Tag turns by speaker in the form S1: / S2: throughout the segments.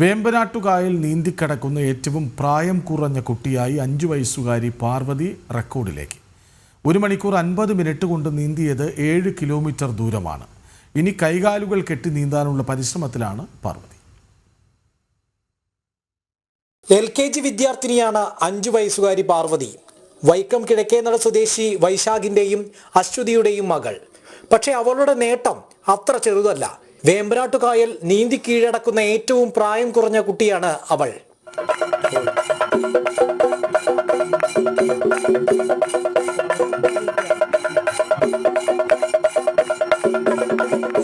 S1: വേമ്പനാട്ടുകായൽ നീന്തിക്കടക്കുന്ന ഏറ്റവും പ്രായം കുറഞ്ഞ കുട്ടിയായി അഞ്ചു വയസ്സുകാരി പാർവതി റെക്കോർഡിലേക്ക്. ഒരു മണിക്കൂർ അൻപത് മിനിറ്റ് കൊണ്ട് നീന്തിയത് ഏഴ് കിലോമീറ്റർ ദൂരമാണ്. ഇനി കൈകാലുകൾ കെട്ടി നീന്താനുള്ള പരിശ്രമത്തിലാണ് പാർവതി.
S2: എൽ കെ ജി വിദ്യാർത്ഥിനിയാണ് അഞ്ചു വയസ്സുകാരി പാർവതി. വൈക്കം കിഴക്കേനട സ്വദേശി വൈശാഖിന്റെയും അശ്വതിയുടെയും മകൾ. പക്ഷേ അവളുടെ നേട്ടം അത്ര ചെറുതല്ല. വേമ്പനാട്ടുകായൽ നീന്തി കീഴടക്കുന്ന ഏറ്റവും പ്രായം കുറഞ്ഞ കുട്ടിയാണ് അവൾ.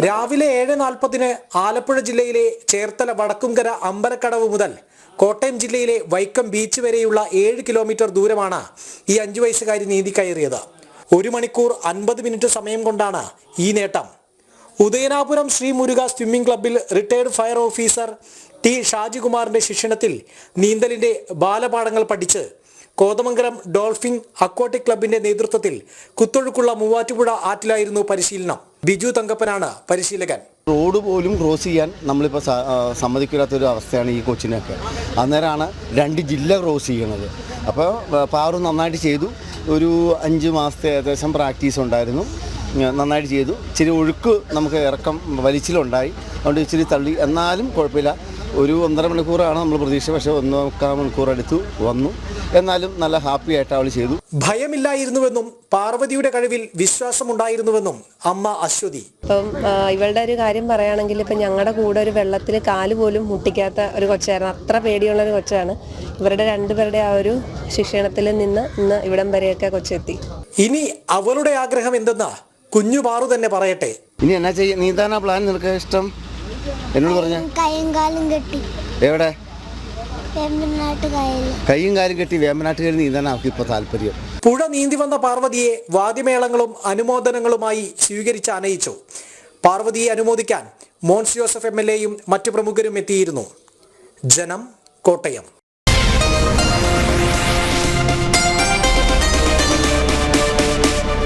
S2: രാവിലെ ഏഴ് നാൽപ്പതിന് ആലപ്പുഴ ജില്ലയിലെ ചേർത്തല വടക്കുംകര അമ്പലക്കടവ് മുതൽ കോട്ടയം ജില്ലയിലെ വൈക്കം ബീച്ച് വരെയുള്ള ഏഴ് കിലോമീറ്റർ ദൂരമാണ് ഈ അഞ്ചു വയസ്സുകാരി നീന്തി കയറിയത്. ഒരു മണിക്കൂർ അൻപത് മിനിറ്റ് സമയം കൊണ്ടാണ് ഈ നേട്ടം. ഉദയനാപുരം ശ്രീ മുരുക സ്വിമ്മിംഗ് ക്ലബ്ബിൽ റിട്ടയർഡ് ഫയർ ഓഫീസർ ടി ഷാജികുമാറിന്റെ ശിക്ഷണത്തിൽ നീന്തലിന്റെ ബാലപാഠങ്ങൾ പഠിച്ച് കോതമംഗലം ഡോൾഫിൻ അക്വാട്ടിക് ക്ലബിന്റെ നേതൃത്വത്തിൽ കുത്തൊഴുക്കുള്ള മൂവാറ്റുപുഴ ആറ്റിലായിരുന്നു പരിശീലനം. ബിജു തങ്കപ്പനാണ് പരിശീലകൻ.
S3: റോഡ് പോലും ക്രോസ് ചെയ്യാൻ നമ്മളിപ്പോൾ സമ്മതിക്കില്ലാത്തൊരു അവസ്ഥയാണ് ഈ കൊച്ചിനൊക്കെ. അന്നേരമാണ് രണ്ട് ജില്ല ക്രോസ് ചെയ്യുന്നത് അപ്പോൾ പാറു നന്നായിട്ട് ചെയ്തു. ഒരു അഞ്ച് മാസത്തെ ഏകദേശം പ്രാക്ടീസ് ഉണ്ടായിരുന്നു. നന്നായിട്ട് ചെയ്തു. ഇച്ചിരി ഒഴുക്ക് നമുക്ക് ഇറക്കം വലിച്ചിലുണ്ടായി. അതുകൊണ്ട് ഇച്ചിരി തള്ളി. എന്നാലും കുഴപ്പമില്ല. ഒരു ഒന്നര മണിക്കൂറാണ് നമ്മൾ പ്രതീക്ഷ. പക്ഷേ ഒന്ന് മുക്കാൽ മണിക്കൂർ അടുത്തു വന്നു. എന്നാലും നല്ല ഹാപ്പി ആയിട്ട് അവൾ ചെയ്തു.
S2: ഭയമില്ലായിരുന്നുവെന്നും പാർവതിയുടെ കഴിവിൽ വിശ്വാസമുണ്ടായിരുന്നുവെന്നും അമ്മ അശ്വതി.
S4: ഇപ്പം ഇവളുടെ ഒരു കാര്യം പറയുകയാണെങ്കിൽ ഇപ്പം ഞങ്ങളുടെ കൂടെ ഒരു വെള്ളത്തിൽ കാൽ പോലും മുട്ടിക്കാത്ത ഒരു കൊച്ചായിരുന്നു. അത്ര പേടിയുള്ള ഒരു കൊച്ചാണ്. ഇവരുടെ രണ്ടുപേരുടെ ആ ഒരു ശിക്ഷണത്തിൽ നിന്ന് ഇന്ന് ഇവിടം വരെയൊക്കെ കൊച്ചെത്തി.
S2: ഇനി അവളുടെ ആഗ്രഹം എന്തെന്ന്? കുഞ്ഞു പാറു തന്നെ പറയട്ടെ.
S3: ഇനി എന്നാ ചെയ്യ? നീന്താനാ പ്ലാൻ നിനക്ക് ഇഷ്ടം. എന്നോട് പറഞ്ഞ.
S5: കയ്യും കാലും കെട്ടി.
S3: എവിടെ?
S5: കയ്യും
S3: കൈയും കാലും കെട്ടി വേമ്പനാട്ടുകാരി നീന്താനാ അവർക്ക് ഇപ്പൊ താല്പര്യം.
S2: പുഴ നീന്തി വന്ന പാർവതിയെ വാദ്യമേളങ്ങളും അനുമോദനങ്ങളുമായി സ്വീകരിച്ച് അനയിച്ചു. പാർവതിയെ അനുമോദിക്കാൻ മോൻസ് ജോസഫ് എം എൽ എയും മറ്റു പ്രമുഖരും എത്തിയിരുന്നു. ജനം കോട്ടയം.